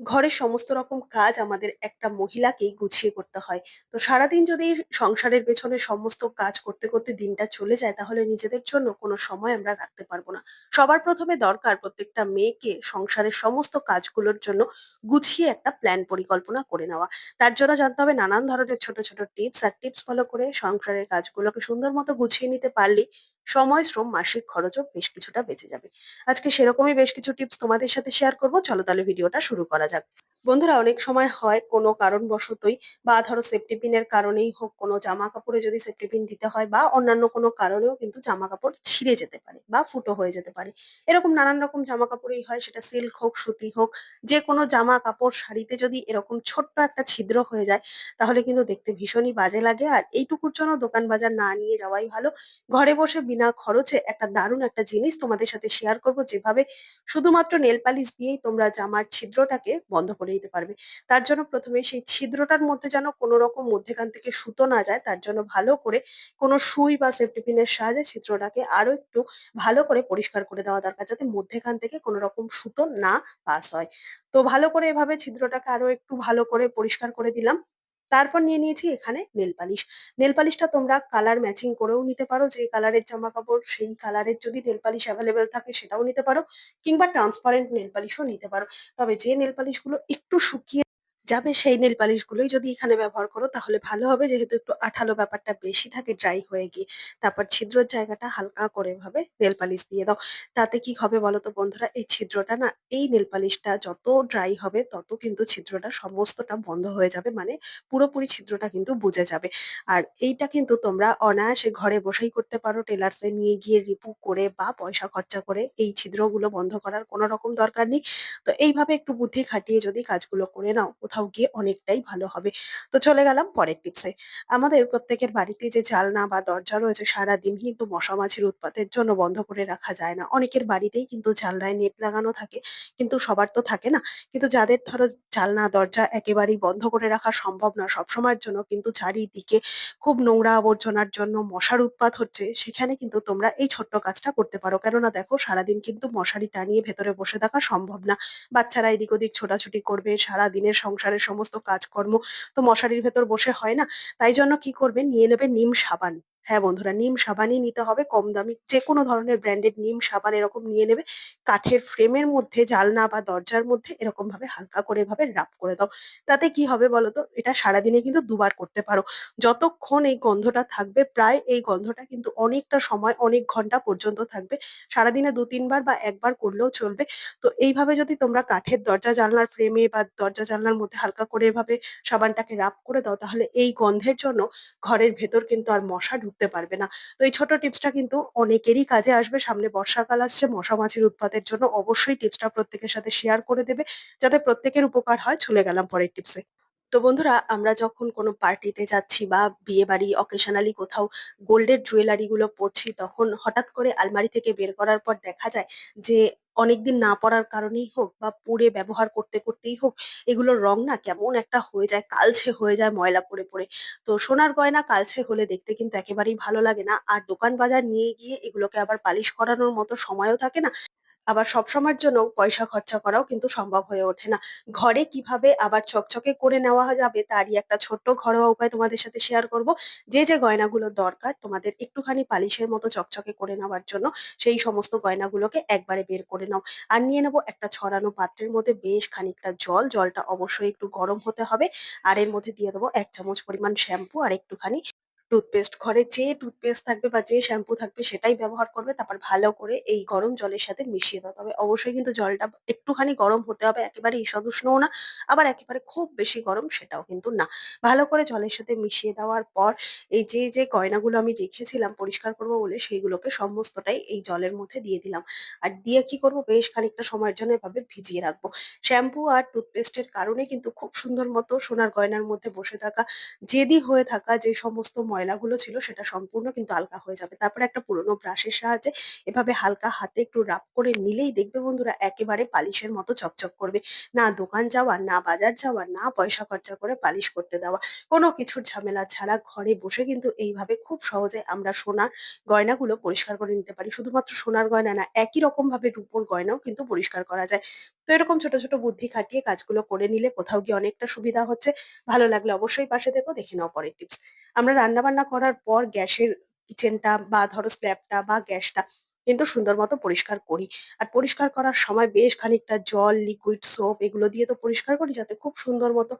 ঘরের সমস্ত রকম কাজ আমাদের একটা মহিলাকেই গুছিয়ে করতে হয়। তো সারাদিন যদি সংসারের পেছনে সমস্ত কাজ করতে, করতে দিনটা চলে যায় তাহলে নিজেদের জন্য কোনো সময় আমরা রাখতে পারব না। সবার প্রথমে দরকার প্রত্যেকটা মেয়েকে সংসারের সমস্ত কাজগুলোর জন্য গুছিয়ে একটা প্ল্যান পরিকল্পনা করে নেওয়া। তার জন্য জানতে হবে নানান ধরনের ছোট, ছোট টিপস আর টিপস ফলো করে সংসারের কাজগুলোকে সুন্দর মতো গুছিয়ে নিতে পারলেই সময়, শ্রম, মাসিক খরচও বেশ কিছুটা বেঁচে যাবে। আজকে সেরকমই বেশ কিছু টিপস তোমাদের সাথে শেয়ার করব। চলো তাহলে ভিডিওটা শুরু করা যাক। বন্ধুরা অনেক সময় হয় কোনো কারণবশতই বা ধরো সেফটি পিনের কারণেই হোক কোনো জামা কাপড়ে যদি সেফটি পিন দিতে হয় বা অন্যান্য কোনো কারণেও কিন্তু জামা কাপড় ছিঁড়ে যেতে পারে বা ফুটো হয়ে যেতে পারে। এরকম নানান রকম জামা কাপড়েই হয় সেটা সিল্ক হোক, সুতি হোক, যেকোনো জামা কাপড় শাড়িতে যদি এরকম ছোট্ট একটা ছিদ্র হয়ে যায় তাহলে কিন্তু দেখতে ভীষণই বাজে লাগে। আর এইটুকুর জন্য দোকান বাজার না নিয়ে যাওয়াই ভালো। ঘরে বসে বিনা খরচে একটা দারুণ একটা জিনিস তোমাদের সাথে শেয়ার করব যেভাবে শুধুমাত্র নেল পালিশ দিয়েই তোমরা জামার ছিদ্রটাকে বন্ধ করে দিতে পারবে। তার জন্য ১ম এ সেই ছিদ্রটার মধ্যে যেন কোন রকম মধ্যেখান থেকে সুতো না যায়, তার জন্য ভালো করে কোন সুই বা সেফটি পিনের সাহায্যে ছিদ্রটাকে আরও একটু ভালো করে পরিষ্কার করে দেওয়া দরকার, যাতে মধ্যেখান থেকে কোন রকম সুতো না পাস হয়। তো ভালো করে এভাবে ছিদ্রটাকে আরও একটু ভালো করে পরিষ্কার করে দিলাম। তারপর নিয়ে নিয়েছি এখানে নেল পালিশ। নেল পালিশটা তোমরা কালার ম্যাচিং করেও নিতে পারো। যে কালারের জামা কাপড়, সেই কালারের যদি নেল পালিশ অ্যাভেলেবেল থাকে সেটাও নিতে পারো। কিংবা ট্রান্সপারেন্ট নেল পালিশও নিতে পারো। তবে যে নেল পালিশগুলো একটু শুকিয়ে যাবে সেই নেল পালিশগুলোই যদি এখানে ব্যবহার করো, তাহলে ভালো হবে যেহেতু একটু আঠালো ব্যাপারটা বেশি থাকে ড্রাই হয়ে গিয়ে। তারপর ছিদ্রর জায়গাটা হালকা করে এভাবে নেল পালিশ দিয়ে দাও। তাতে কি হবে বলো তো বন্ধুরা? এই ছিদ্রটা না, এই নেল পালিশটা যত ড্রাই হবে, তত কিন্তু ছিদ্রটা সমস্তটা বন্ধ হয়ে যাবে। মানে পুরোপুরি ছিদ্রটা কিন্তু বুঝে যাবে। আর এইটা কিন্তু তোমরা অনায়াসে ঘরে বসেই করতে পারো। টেলার্সে নিয়ে গিয়ে রিপু করে বা পয়সা খরচা করে এই ছিদ্রগুলো বন্ধ করার কোনো রকম দরকার নেই। তো এইভাবে একটু বুদ্ধি খাটিয়ে যদি কাজগুলো করে নাও, কোথাও গিয়ে অনেকটাই ভালো হবে। তো চলে গেলাম পরের টিপসে। আমাদের প্রত্যেকের বাড়িতে যে জালনা বা দরজা রয়েছে সারাদিন কিন্তু মশা মাছির উৎপাতের জন্য বন্ধ করে রাখা যায় না। অনেকের বাড়িতেই কিন্তু জানলায় নেট লাগানো থাকে। কিন্তু সবার তো থাকে না। কিন্তু যাদের ধরো জালনা দরজা একেবারেই বন্ধ করে রাখা সম্ভব না সবসময়ের জন্য কিন্তু চারিদিকে খুব নোংরা আবর্জনার জন্য মশার উৎপাত হচ্ছে, সেখানে কিন্তু তোমরা এই ছোট্ট কাজটা করতে পারো। কেননা দেখো সারাদিন কিন্তু মশারি টানিয়ে ভেতরে বসে থাকা সম্ভব না। বাচ্চারা এদিক ওদিক ছোটাছুটি করবে, সারাদিনের সংসারের সমস্ত কাজকর্ম তো মশারির ভেতর বসে হয় না। তাই জন্য কি করবেন নিয়ে নেবেন নিম সাবান। হ্যাঁ বন্ধুরা, নিম সাবানই নিতে হবে কম দামি যেকোনো ধরনের ব্র্যান্ডেড নিম সাবান এরকম নিয়ে নেবে। কাঠের ফ্রেমের মধ্যে, জালনা বা দরজার মধ্যে এরকম ভাবে হালকা করে এভাবে রাব করে দাও। তাতে কি হবে বলো তো? এটা সারাদিনে কিন্তু দুবার করতে পারো। যতক্ষণ এই গন্ধটা থাকবে, প্রায় এই গন্ধটা কিন্তু অনেকটা সময়, অনেক ঘণ্টা পর্যন্ত থাকবে। সারাদিনে ২-৩ বার বা একবার করলেও চলবে। তো এইভাবে যদি তোমরা কাঠের দরজা জানলার ফ্রেমে বা দরজা জানলার মধ্যে হালকা করে এভাবে সাবানটাকে রাব করে দাও, তাহলে এই গন্ধের জন্য ঘরের ভেতর কিন্তু আর মশা ঢুকতে পারবে না। তো এই ছোট টিপসটা কিন্তু অনেকেরই কাজে আসবে। সামনে বর্ষাকাল আসছে, মশা মাছির উৎপাতের জন্য অবশ্যই টিপসটা প্রত্যেকের সাথে শেয়ার করে দেবে, যাতে প্রত্যেকের উপকার হয়। চলে গেলাম পরের টিপসে। তো বন্ধুরা, আমরা যখন কোনো পার্টিতে যাচ্ছি বা বিয়ে বাড়ি অকেশনালি কোথাও গোল্ডের জুয়েলারি গুলো পরছি, তখন হঠাৎ করে আলমারি থেকে বের করার পর দেখা যায় যে অনেকদিন না পরার কারণেই হোক বা পরে ব্যবহার করতে, করতেই হোক এগুলোর রং না কেমন একটা হয়ে যায়, কালছে হয়ে যায় ময়লা পরে পরে তো সোনার গয়না কালছে হলে দেখতে কিন্তু একেবারেই ভালো লাগে না। আর দোকান বাজার নিয়ে গিয়ে এগুলোকে আবার পালিশ করানোর মতো সময়ও থাকে না। আবার সবসময়ের জন্য পয়সা খরচা করাও কিন্তু সম্ভব হয়ে ওঠে না। ঘরে কীভাবে আবার চকচকে করে নেওয়া যাবে তারই একটা ছোট্ট ঘরোয়া উপায় তোমাদের সাথে শেয়ার করব। যে, যে গয়নাগুলো দরকার তোমাদের একটুখানি পালিশের মতো চকচকে করে নেওয়ার জন্য সেই সমস্ত গয়নাগুলোকে একবারে বের করে নাও। আর নিয়ে নেব একটা ছড়ানো পাত্রের মধ্যে বেশ খানিকটা জল, জলটা অবশ্যই একটু গরম হতে হবে। আর এর মধ্যে দিয়ে দেবো এক চামচ পরিমাণ শ্যাম্পু আর একটুখানি টুথপেস্ট। ঘরে যে টুথপেস্ট থাকবে বা যে শ্যাম্পু থাকবে সেটাই ব্যবহার করবে। তারপর ভালো করে এই গরম জলের সাথে মিশিয়ে দাও। তবে অবশ্যই কিন্তু জলটা একটুখানি গরম হতে হবে। একেবারে ঈষৎ উষ্ণও না, আবার একেবারে খুব বেশি গরম সেটাও কিন্তু না। ভালো করে জলের সাথে মিশিয়ে দেওয়ার পর এই যে, যে গয়নাগুলো আমি রেখেছিলাম পরিষ্কার করব বলে সেইগুলোকে সমস্তটাই এই জলের মধ্যে দিয়ে দিলাম। আর দিয়ে কি করব বেশ খানিকটা সময়ের জন্য এভাবে ভিজিয়ে রাখব। শ্যাম্পু আর টুথপেস্টের কারণে কিন্তু খুব সুন্দর মতো সোনার গয়নার মধ্যে বসে থাকা জেদি হয়ে থাকা যে সমস্ত ময়লাগুলো ছিল সেটা সম্পূর্ণ কিন্তু আলগা হয়ে যাবে। তারপরে একটা পুরোনো ব্রাশের সাহায্যে এভাবে হালকা হাতে একটু রাব করে নিলেই দেখবে বন্ধুরা একেবারে পালিশের মতো চকচক করবে। না দোকান যাওয়া, না বাজার যাওয়া, না পয়সা খরচা করে পালিশ করতে দেওয়া। কোনো কিছুর ঝামেলা ছাড়া ঘরে বসে কিন্তু এইভাবে খুব সহজে আমরা সোনার গয়নাগুলো পরিষ্কার করে নিতে পারি। শুধুমাত্র সোনার গয়না না, একই রকমভাবে রূপোর গয়নাও কিন্তু পরিষ্কার করা যায়। তো এরকম ছোট, ছোট বুদ্ধি খাটিয়ে কাজগুলো করে নিলে কোথাও গিয়ে অনেকটা সুবিধা হচ্ছে। ভালো লাগলে অবশ্যই পাশে দেখো দেখে নাও পরের টিপস। আমরা রান্নাবান্না করার পর গ্যাসের কিচেনটা বা ধরো স্ল্যাবটা বা গ্যাসটা কিন্তু সুন্দর মতো পরিষ্কার করি। আর পরিষ্কার করার সময় বেশ খানিকটা জল, লিকুইড সোপ এগুলো দিয়ে তো পরিষ্কার করি যাতে খুব সুন্দর মতো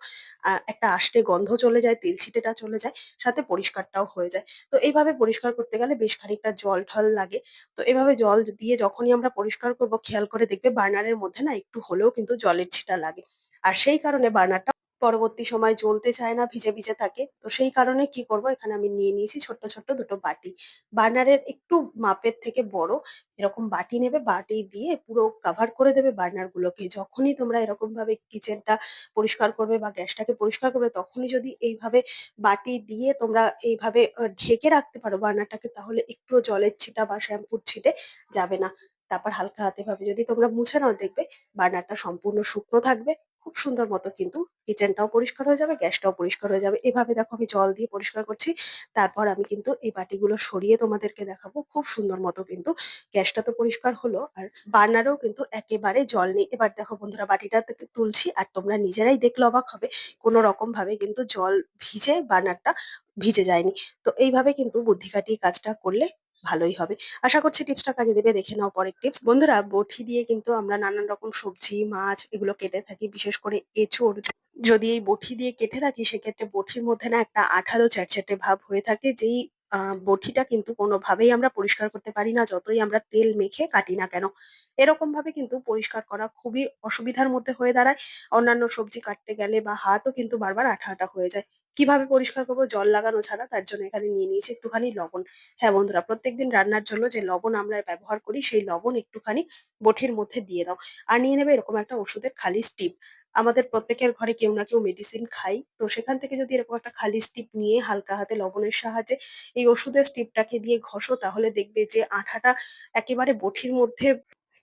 একটা আষ্টে গন্ধ চলে যায়, তেল ছিটেটা চলে যায়, সাথে পরিষ্কারটাও হয়ে যায়। তো এইভাবে পরিষ্কার করতে গেলে বেশ খানিকটা জল-ঠল লাগে। তো এভাবে জল দিয়ে যখনই আমরা পরিষ্কার করব খেয়াল করে দেখবে বার্নারের মধ্যে না একটু হলেও কিন্তু জলের ছিটা লাগে। আর সেই কারণে বার্নারটা পরবর্তী সময় জ্বলতে চায় না, ভিজে, ভিজে থাকে। তো সেই কারণে কি করব এখানে আমি নিয়ে নিয়েছি ছোট্ট, ছোট্ট দুটো বাটি। বার্নারের একটু মাপের থেকে বড় এরকম বাটি নেবে, বাটি দিয়ে পুরো কাভার করে দেবে বার্নার গুলোকে। যখনই তোমরা এরকম এরকমভাবে কিচেনটা পরিষ্কার করবে বা গ্যাসটাকে পরিষ্কার করবে তখনই যদি এইভাবে বাটি দিয়ে তোমরা এইভাবে ঢেকে রাখতে পারো বার্নারটাকে তাহলে একটুও জলের ছিটা বা শ্যাম্পুর ছিটে যাবে না। তারপর হালকা হাতে ভাবে যদি তোমরা মুছে নাও দেখবে বার্নারটা সম্পূর্ণ শুকনো থাকবে। খুব সুন্দর মতো কিন্তু কিচেনটাও পরিষ্কার হয়ে যাবে, গ্যাসটাও পরিষ্কার হয়ে যাবে। এভাবে দেখো আমি জল দিয়ে পরিষ্কার করছি। তারপর আমি কিন্তু এই বাটিগুলো সরিয়ে তোমাদেরকে দেখাবো। খুব সুন্দর মতো কিন্তু গ্যাসটা তো পরিষ্কার হলো আর বার্নারেও কিন্তু একেবারে জল নেই। এবার দেখো বন্ধুরা বাটিটা তুলছি আর তোমরা নিজেরাই দেখলে অবাক হবে। কোনো রকম ভাবে কিন্তু জল ভিজে বার্নারটা ভিজে যায়নি। তো এইভাবে কিন্তু বুদ্ধি কাটিয়ে কাজটা করলে ভালোই হবে। আশা করছি টিপসটা কাজে দেবে। দেখে নাও পরের টিপস। বন্ধুরা বঠি দিয়ে কিন্তু আমরা নানান রকম সবজি, মাছ এগুলো কেটে থাকি। বিশেষ করে এঁচোড় যদি এই বঠি দিয়ে কেটে থাকি সেক্ষেত্রে বঠির মধ্যে না একটা আঠালো চ্যাটচ্যাটে ভাব হয়ে থাকে যেই আ বঁটিটা কিন্তু কোনোভাবেই আমরা পরিষ্কার করতে পারি না যতই আমরা তেল মেখে কাটি না কেন। এরকম ভাবে কিন্তু পরিষ্কার করা খুবই অসুবিধার মধ্যে হয়ে দাঁড়ায়। অন্যান্য সবজি কাটতে গেলে বা হাতও কিন্তু বারবার আঠা, আঠা হয়ে যায়। কীভাবে পরিষ্কার করব জল লাগানো ছাড়া তার জন্য এখানে নিয়ে নিয়েছি একটুখানি লবণ। হ্যাঁ, বন্ধুরা প্রত্যেকদিন রান্নার জন্য যে লবণ আমরা ব্যবহার করি সেই লবণ একটুখানি বঁটির মধ্যে দিয়ে দাও। আর নিয়ে নেবে এরকম একটা ওষুধের খালি স্টিক। আমাদের প্রত্যেকের ঘরে কেউ না কেউ মেডিসিন খাই। তো সেখান থেকে যদি এরকম একটা খালি স্টিপ নিয়ে হালকা হাতে লবণের সাহায্যে এই ওষুধের স্টিপটাকে দিয়ে ঘষো, তাহলে দেখবে যে আঠাটা একেবারে বঠির মধ্যে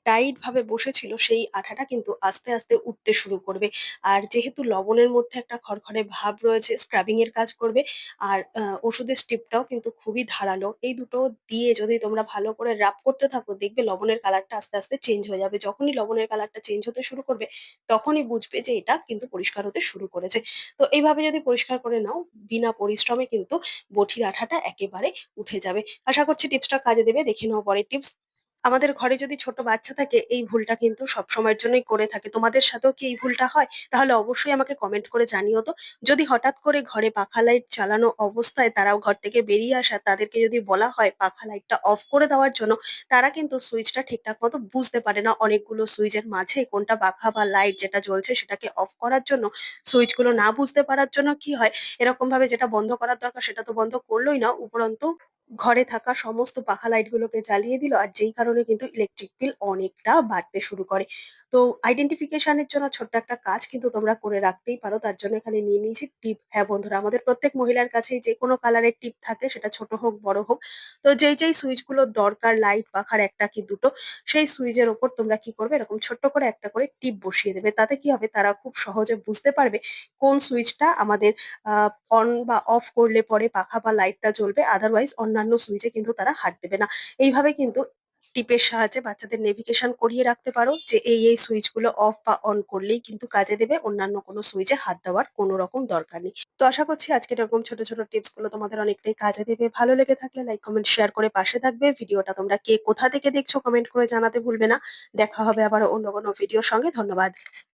টাইট ভাবে বসেছিল সেই আঠাটা কিন্তু আস্তে, আস্তে উঠতে শুরু করবে। আর যেহেতু লবণের মধ্যে একটা খড়খড়ে ভাব রয়েছে স্ক্রাবিং এর কাজ করবে। আর ওষুধের স্টিপটাও কিন্তু খুবই ধারালো। এই দুটো দিয়ে যদি তোমরা ভালো করে রাব করতে থাকো দেখবে লবণের কালারটা আস্তে, আস্তে চেঞ্জ হয়ে যাবে। যখনই লবণের কালারটা চেঞ্জ হতে শুরু করবে তখনই বুঝবে যে এটা কিন্তু পরিষ্কার হতে শুরু করেছে। তো এইভাবে যদি পরিষ্কার করে নাও বিনা পরিশ্রমে কিন্তু বঁটির আঠাটা একেবারে উঠে যাবে। আশা করছি টিপসটা কাজে দেবে। দেখে নাও পরের টিপস। আমাদের ঘরে যদি ছোট বাচ্চা থাকে এই ভুলটা কিন্তু সবসময়ের জন্যই করে থাকে। তোমাদের সাথেও কি এই ভুলটা হয়? তাহলে অবশ্যই আমাকে কমেন্ট করে জানিও তো। যদি হঠাৎ করে ঘরে পাখা লাইট চালানো অবস্থায় তারাও ঘর থেকে বেরিয়ে আসা তাদেরকে যদি বলা হয় পাখা লাইটটা অফ করে দেওয়ার জন্য, তারা কিন্তু সুইচটা ঠিকঠাক মতো বুঝতে পারে না। অনেকগুলো সুইচের মাঝে কোনটা পাখা বা লাইট যেটা জ্বলছে সেটাকে অফ করার জন্য সুইচগুলো না বুঝতে পারার জন্য কি হয়, এরকম ভাবে যেটা বন্ধ করার দরকার সেটা তো বন্ধ করলোই না, উপরন্তু ঘরে থাকা সমস্ত পাখা লাইটগুলোকে জ্বালিয়ে দিল। আর যেই কারণে কিন্তু ইলেকট্রিক বিল অনেকটা বাড়তে শুরু করে। তো আইডেন্টিফিকেশন এর জন্য ছোট্ট একটা কাজ কিন্তু তোমরা করে রাখতেই পারো। তার জন্য এখানে নিয়ে নিয়েছি টিপ। হ্যাঁ, বন্ধুরা আমাদের প্রত্যেক মহিলার কাছেই যেকোনো কালারের টিপ থাকে সেটা ছোট হোক, বড় হোক। তো যেই, যেই সুইচগুলোর দরকার লাইট, পাখার একটা কি ২ টো সেই সুইচের ওপর তোমরা কি করবে এরকম ছোট্ট করে একটা করে টিপ বসিয়ে দেবে। তাতে কি হবে তারা খুব সহজে বুঝতে পারবে কোন সুইচটা আমাদের অন বা অফ করলে পরে পাখা বা লাইটটা জ্বলবে। আদারওয়াইজ অন্যান্য সুইচে কিন্তু তারা হাত দেবে না। এইভাবে কিন্তু টিপের সাহায্যে বাচ্চাদের নেভিগেশন করিয়ে রাখতে পারো যে এই, এই সুইচগুলো অফ বা অন করলেই কিন্তু কাজে দেবে। অন্যান্য কোনো সুইচে হাত দেওয়ার কোনো রকম দরকার নেই। তো আশা করছি আজকের এরকম ছোট, ছোট টিপসগুলো তোমাদের অনেকটাই কাজে দেবে। ভালো লেগে থাকলে লাইক, কমেন্ট, শেয়ার করে পাশে থাকবে। ভিডিওটা তোমরা কে কোথা থেকে দেখছ কমেন্ট করে জানাতে ভুলবে না। দেখা হবে আবার অন্য কোনো ভিডিওর সঙ্গে। ধন্যবাদ।